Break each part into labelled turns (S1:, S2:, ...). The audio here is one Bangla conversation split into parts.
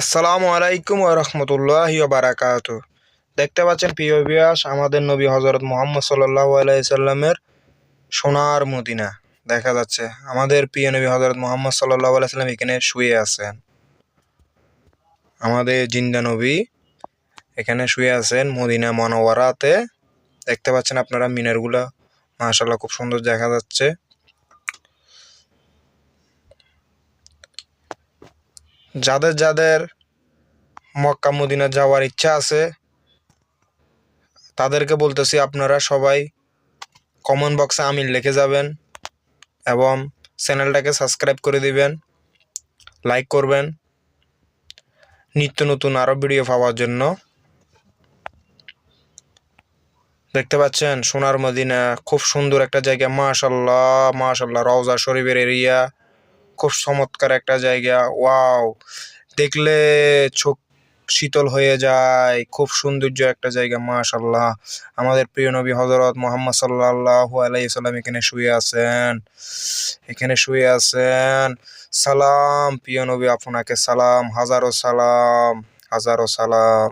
S1: আসসালামু আলাইকুম রহমতুল্লাহ বারাকাত দেখতে পাচ্ছেন প্রিয় বিয়াস আমাদের নবী হজরত মোহাম্মদ সাল্লাহ আলাইসাল্লামের সোনার মদিনা দেখা যাচ্ছে। আমাদের প্রিয় নবী হজরত মোহাম্মদ সাল্লাহ আলাইসাল্লাম এখানে শুয়ে আছেন। আমাদের জিন্দা নবী এখানে শুয়ে আছেন মদিনা মনোয়ারাতে। দেখতে পাচ্ছেন আপনারা মিনারগুলা মাশাল্লাহ খুব সুন্দর দেখা যাচ্ছে। যাদের যাদের মক্কা মদিনা যাওয়ার ইচ্ছা আছে, তাদেরকে বলতেছি আপনারা সবাই কমেন্ট বক্সে আমিন লিখে যাবেন এবং চ্যানেলটাকে সাবস্ক্রাইব করে দিবেন লাইক করবেন, নিত্য নতুন আরও ভিডিও পাওয়ার জন্য। দেখতে পাচ্ছেন সোনার মদিনা, খুব সুন্দর একটা জায়গা মাশাল্লাহ মাশাল্লাহ রওজা শরীফের এরিয়া খুব চমৎকার একটা জায়গা। ওয়াও! দেখলে চোখ শীতল হয়ে যায়। খুব সৌন্দর্য একটা জায়গা মাশাল্লাহ আমাদের প্রিয় নবী হজরত মোহাম্মদ সাল্লাহ আলাইসাল্লাম এখানে শুয়ে আছেন। এখানে শুয়ে আছেন। সালাম, প্রিয় নবী, আপনাকে সালাম। হাজারো সালাম হাজারো সালাম।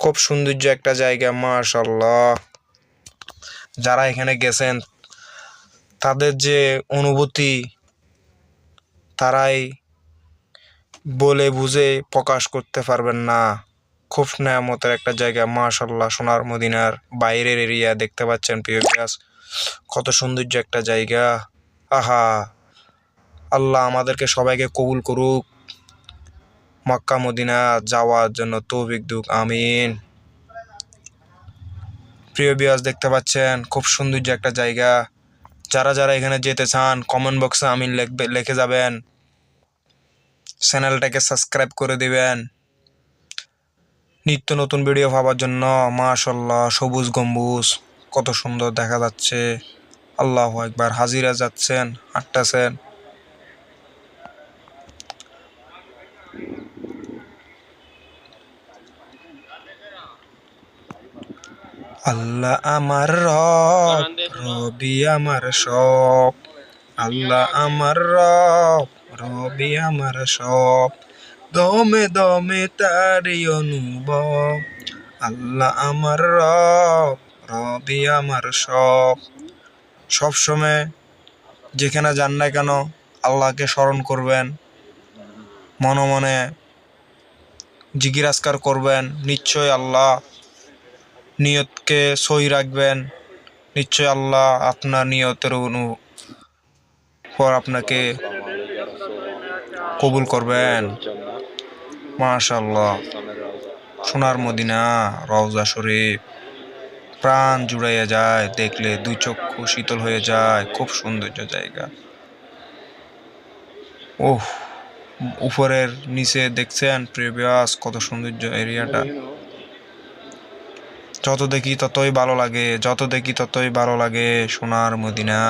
S1: খুব সৌন্দর্য একটা জায়গা মাশাল্লাহ যারা এখানে গেছেন তাদের যে অনুভূতি তারাই বলে বুঝে প্রকাশ করতে পারবেন না। খুব নেয়ামতের একটা জায়গা। মাশাল্লাহ সোনার মদিনার বাইরের এরিয়া দেখতে পাচ্ছেন প্রিয় কত সৌন্দর্য একটা জায়গা। আহা! আল্লাহ আমাদেরকে সবাইকে কবুল করুক। মক্কা, মদিনা যাওয়ার জন্য তৌফিক দুক, আমিন। প্রিয় বিয়াস দেখতে পাচ্ছেন? খুব সৌন্দর্য একটা জায়গা। যারা যারা এখানে যেতে চান কমেন্ট বক্সে আমিন লিখবে, লিখে যাবেন। চ্যানেলটাকে সাবস্ক্রাইব করে দিবেন। নিত্য নতুন ভিডিও পাওয়ার জন্য মাশাল্লাহ সবুজ গম্বুজ, কত সুন্দর দেখা যাচ্ছে। আল্লাহ একবার হাজিরা যাচ্ছেন, হাঁটতেছেন। আল্লাহ আমার রব রবি আমার সব আল্লাহ আমার রব, রবি আমার সব দমে দমে তারি অনুভব, আল্লাহ আমার রব, রবি আমার সব সব সময় যেখানে যান না কেন আল্লাহকে স্মরণ করবেন, মনে মনে জিজ্ঞাসকার করবেন নিশ্চয় আল্লাহ নিয়তকে সই রাখবেন। নিশ্চয় আল্লাহ আপনার নিয়তের অনু পর আপনাকে কবুল করবেন। মাশাল্লাহ সোনার মদিনা, রওজা শরীফ। প্রাণ জুড়াইয়া যায়, দেখলে দুই চক্ষু শীতল হয়ে যায়, খুব সৌন্দর্য জায়গা। ওহ, উপরের নিচে দেখছেন প্রিভিয়াস কত সৌন্দর্য এরিয়াটা। যত দেখি ততই ভালো লাগে, যত দেখি ততই ভালো লাগে সোনার মদিনা।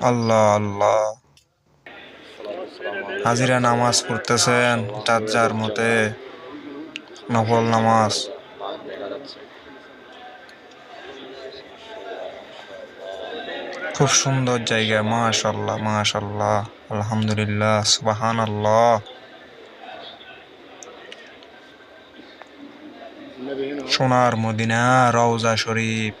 S1: আল্লাহ আল্লাহ। হাজিরা নামাজ পড়তেছেন যার যার মতে। নফল নামাজ। খুব সুন্দর জায়গা মাশাল্লাহ মাশাল্লাহ আলহামদুলিল্লাহ সুবাহান আল্লাহ সোনার মদিনা রওজা শরীফ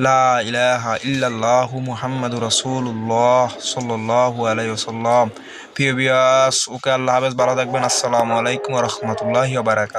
S1: লা ইলাহা ইল্লাল্লাহু মুহাম্মাদুর রাসূলুল্লাহ সাল্লাল্লাহু আলাইহি ওয়াসাল্লাম প্রিয় বিয়াস ওকে আল্লাহ হাফেজ, ভালো থাকবেন। আসসালামু আলাইকুম ওয়া রাহমাতুল্লাহি ওয়া বারাকাতুহু।